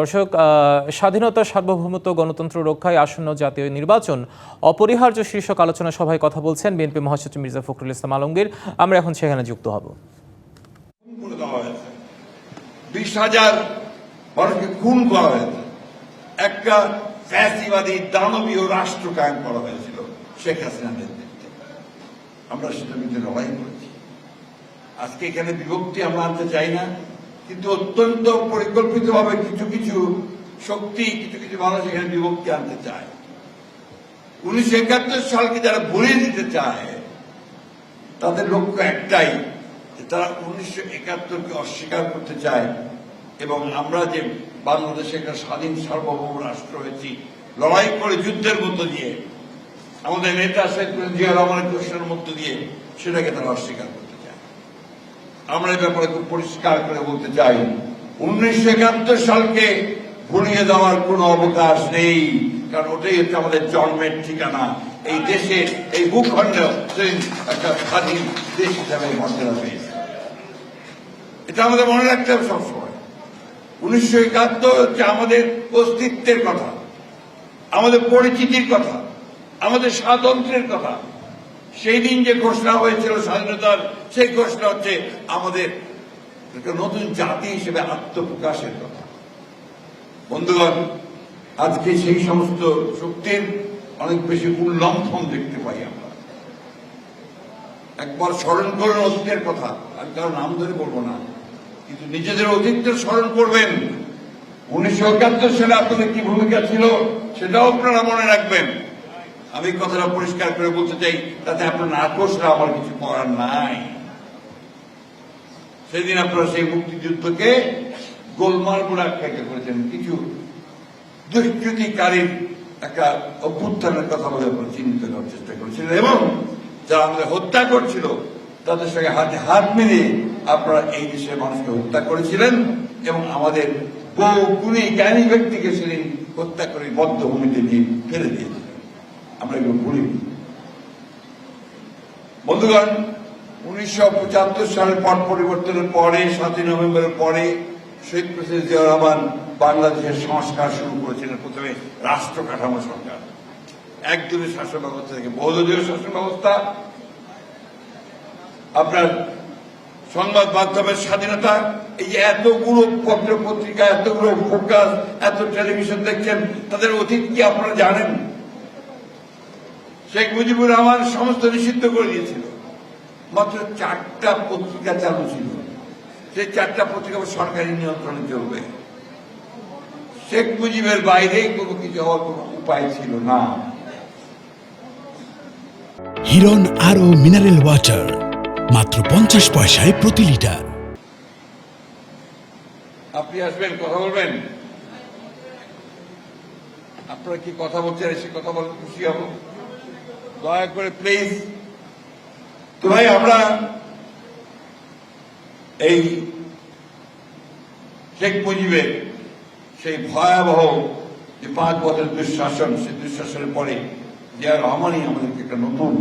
দর্শক স্বাধীনতা, সার্বভৌমত্ব, গণতন্ত্র রক্ষায় আসন্ন জাতীয় নির্বাচন, অপরিহার্য শীর্ষক আলোচনা সভায় কথা বলছেন বিএনপি মহাসচিব মির্জা ফখরুল ইসলাম আলমগীর। আমরা এখন সেখানে যুক্ত হব। বিশ হাজার মানুষকে খুন করা হয়েছে। একটা ফ্যাসিবাদী দানবীয় রাষ্ট্র কায়েম করা হয়েছিল, শেখ হাসিনার নেতৃত্বে। আমরা সেটা বিরুদ্ধে লড়াই করেছি। আজকে এখানে বিভক্তি আমরা আনতে চাই না। কিন্তু অত্যন্ত পরিকল্পিতভাবে কিছু কিছু শক্তি, কিছু কিছু মানুষ এখানে বিভক্তি আনতে চায়। উনিশশো একাত্তর সালকে যারা ভুলিয়ে দিতে চায়, তাদের লক্ষ্য একটাই, যে তারা উনিশশো একাত্তরকে অস্বীকার করতে চায় এবং আমরা যে বাংলাদেশে একটা স্বাধীন সার্বভৌম রাষ্ট্র হয়েছি, লড়াই করে যুদ্ধের মধ্য দিয়ে, আমাদের নেতা শেখ জিয়া রহমানের ঘোষণার মধ্য দিয়ে সেটাকে তারা অস্বীকার চায় আমরা ব্যাপারে খুব পরিষ্কার করে বলতে চাই, উনিশশো একাত্তর সালকে ভুলিয়ে দেওয়ার কোনো অবকাশ নেই, কারণ ওটাই হচ্ছে আমাদের জন্মের ঠিকানা। এই দেশে, এই ভূখণ্ড একটা স্বাধীন দেশ হিসাবে মর্যাদা পেয়েছে। এটা আমাদের মনে রাখতে হবে সবসময়। উনিশশো একাত্তর হচ্ছে আমাদের অস্তিত্বের কথা, আমাদের পরিচিতির কথা, আমাদের স্বাতন্ত্র্যের কথা। সেই দিন যে ঘোষণা হয়েছিল স্বাধীনতার, সেই ঘোষণা হচ্ছে আমাদের একটা নতুন জাতি হিসেবে আত্মপ্রকাশের কথা। বন্ধুগণ, আজকে সেই সমস্ত শক্তির অনেক বেশি উল্লঙ্ঘন দেখতে পাই আমরা। একবার স্মরণ করুন অতীতের কথা আমি কারও নাম ধরে বলব না। কিন্তু নিজেদের অতীতের স্মরণ করবেন। উনিশশো একাত্তর সালে আপনাদের কি ভূমিকা ছিল, সেটাও আপনারা মনে রাখবেন। আমি কথাটা পরিষ্কার করে বলতে চাই, তাতে আপনার নাকশরা আমার কিছু করার নাই। সেদিন আপনারা সেই মুক্তিযুদ্ধকে গোলমাল বলে আখ্যায়িত করেছেন কিছু দুষ্কৃতিকারীর একটা অভ্যুত্থানের কথা বলে আপনারা চিহ্নিত করার চেষ্টা করেছিলেন এবং যারা আমাদের হত্যা করছিল, তাদের সঙ্গে হাতে হাত মিলিয়ে আপনারা এই দেশের মানুষকে হত্যা করেছিলেন এবং আমাদের বহু গুণী জ্ঞানী ব্যক্তিকে সেদিন হত্যা করে বদ্ধভূমিতে দিয়ে ফেলে দিয়েছিলেন আমরা এগুলো ভুলিনি। বন্ধুগণ, উনিশশো পঁচাত্তর সালের পট পরিবর্তনের পরে, সাতই নভেম্বরের পরে শহীদ প্রেসিডেন্ট জিয়া রহমান বাংলাদেশের সংস্কার শুরু করেছিলেন প্রথমে রাষ্ট্র কাঠামো সরকার। একদলীয় শাসন ব্যবস্থা থেকে বহুদলীয় শাসন ব্যবস্থা আপনার সংবাদ মাধ্যমের স্বাধীনতা, এই যে এতগুলো পত্র পত্রিকা, এতগুলো ফোকাস এত টেলিভিশন দেখছেন, তাদের অতীত কি আপনারা জানেন? শেখ মুজিবুর রহমান সমস্ত নিষিদ্ধ করে দিয়েছিল। মাত্র চারটা পত্রিকা চালু ছিল। সেই চারটা পত্রিকা সরকারি নিয়ন্ত্রণে চলবে। শেখ মুজিবের বাইরে কোনো কিছু হওয়ার কোনো উপায় ছিল না। হিরন আরও মিনারেল ওয়াটার মাত্র পঞ্চাশ পয়সায় প্রতি লিটার। আপনি আসবেন কথা বলবেন? আপনারা কি কথা বলছেন? এসে কথা বলতে খুশি হব? দয়া করে প্লিজ তো ভাই, আমরা এই শেখ মুজিবের সেই ভয়াবহ যে পাঁচ বছর দুঃশাসন, সেই দুঃশাসনের পরে জিয়া রহমানই আমাদেরকে একটা নতুন,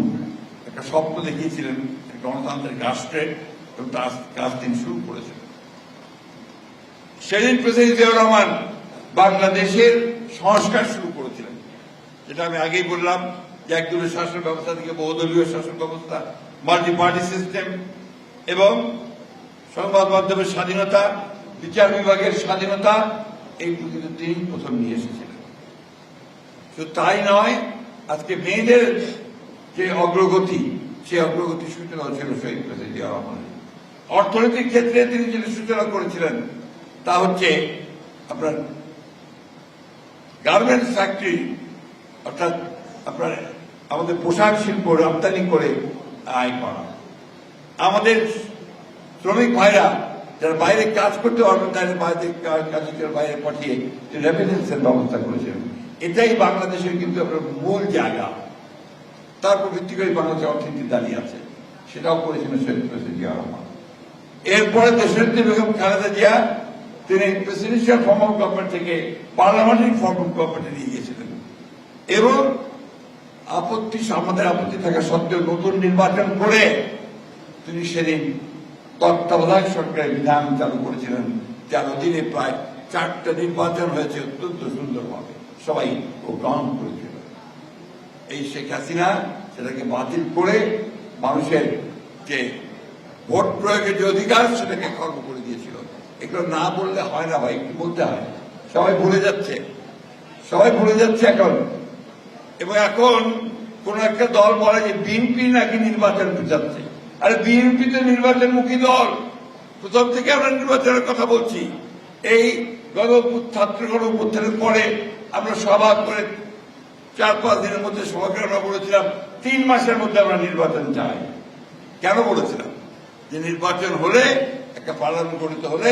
একটা স্বপ্ন দেখিয়েছিলেন গণতান্ত্রিক রাষ্ট্রের এবং কাজ তিনি শুরু করেছিলেন সেদিন প্রেসিডেন্ট জিয়াউর রহমান বাংলাদেশের সংস্কার শুরু করেছিলেন। যেটা আমি আগেই বললাম একদলীয় শাসন ব্যবস্থা থেকে বহুদলীয় শাসন ব্যবস্থা মাল্টি পার্টি সিস্টেম এবং সংবাদ মাধ্যমের স্বাধীনতা, বিচার বিভাগের স্বাধীনতা, এই কিন্তু তিনি প্রথম নিয়ে এসেছিলেন। শুধু তাই নয়, আজকে মেয়েদের যে অগ্রগতি, সেই অগ্রগতি সূচনা ছিল শহীদ প্রেসিডেন্ট জিয়া অর্থনৈতিক ক্ষেত্রে তিনি যেটা সূচনা করেছিলেন, তা হচ্ছে আপনার গার্মেন্টস ফ্যাক্টরি অর্থাৎ আপনার আমাদের পোশাক শিল্প রপ্তানি করে আয় করা। আমাদের শ্রমিক ভাইরা যারা বাইরে কাজ করতে পারবেন তাদের বাইরে বাইরে পাঠিয়ে রেমিটেন্সের ব্যবস্থা করেছেন। এটাই বাংলাদেশের কিন্তু আপনার মূল জায়গা। তার উপর ভিত্তি করে বাংলাদেশের অর্থনীতি দাঁড়িয়ে আছে। সেটাও করেছিলেন শহীদ প্রেসিডেন্ট রহমান। এরপরে বেগম খালেদা জিয়া, তিনি প্রেসিডেন্সিয়াল ফর্ম অফ গভর্নমেন্ট থেকে পার্লামেন্টারি ফর্ম অফ গভর্নমেন্টে নিয়ে গিয়েছিলেন। এবং আপত্তি আমাদের আপত্তি থাকা সত্ত্বেও নতুন নির্বাচন করে তিনি সেদিন তত্ত্বাবধায়ক সরকারের বিধান চালু করেছিলেন, যার অধীনে প্রায় চারটা নির্বাচন হয়েছে অত্যন্ত সুন্দরভাবে। সবাই ও গ্রহণ করেছিল। এই শেখ হাসিনা সেটাকে বাতিল করে মানুষের যে ভোট প্রয়োগের যে অধিকার সেটাকে খর্ব করে দিয়েছিল। এগুলো না বললে হয় না ভাই একটু বলতে হয়? সবাই ভুলে যাচ্ছে। সবাই ভুলে যাচ্ছে এখন। এবং এখন কোন একটা দল বলে যে বিএনপি নাকি নির্বাচন যাচ্ছে আরে বিএনপি তো নির্বাচনমুখী দল। প্রথম থেকে আমরা নির্বাচনের কথা বলছি। এই গণ ছাত্র উত্থানের পরে আমরা সভা করে চার পাঁচ দিনের মধ্যে সভাকে আমরা বলেছিলাম, তিন মাসের মধ্যে আমরা নির্বাচন চাই। কেন বলেছিলাম? যে নির্বাচন হলে একটা পার্লামেন্ট গঠিত হলে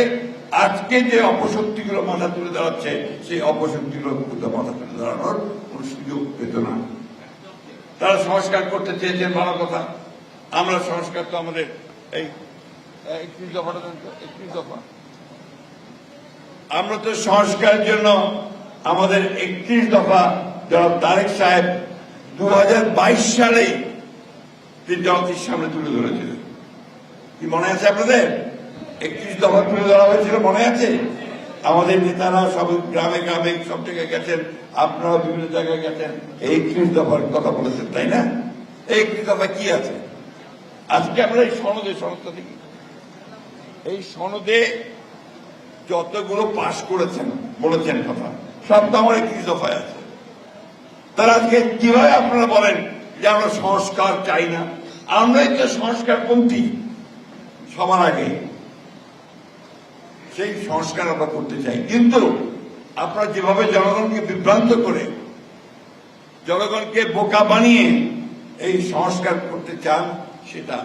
আজকে যে অপশক্তিগুলো মাথা তুলে দাঁড়াচ্ছে, সেই অপশক্তিগুলো মাথা তুলে দাঁড়ানোর কোন সুযোগ পেত না। তারা সংস্কার করতে চেয়েছেন, ভালো কথা। আমরা সংস্কার তো আমাদের এই একত্রিশ দফাটা একত্রিশ দফা। আমরা তো সংস্কারের জন্য আমাদের একত্রিশ দফা জনাব তারেক সাহেব দু হাজার বাইশ সালে তিনি জগতের সামনে তুলে ধরেছিলেন। কি মনে আছে আপনাদের? একত্রিশ দফা তুলে ধরা হয়েছিল, মনে আছে? আমাদের নেতারা সব গ্রামে গ্রামে সব জায়গায় গেছেন আপনারা বিভিন্ন জায়গায় গেছেন। এই একত্রিশ দফার কথা বলেছেন, তাই না? এই একত্রিশ দফা কি আছে? আজকে আমরা এই সনদে, সনদটা দেখি। এই সনদে যতগুলো পাশ করেছেন, বলেছেন কথা, সব তো আমার একত্রিশ দফায় আছে। তারা আজকে কীভাবে আপনারা বলেন যে আমরা সংস্কার চাই না? আমরাই তো সংস্কারপন্থী সবার আগে সেই সংস্কার আমরা করতে চাই। কিন্তু আপনারা যেভাবে জনগণকে বিভ্রান্ত করে, জনগণকে বোকা বানিয়ে এই সংস্কার করতে চান, সেটা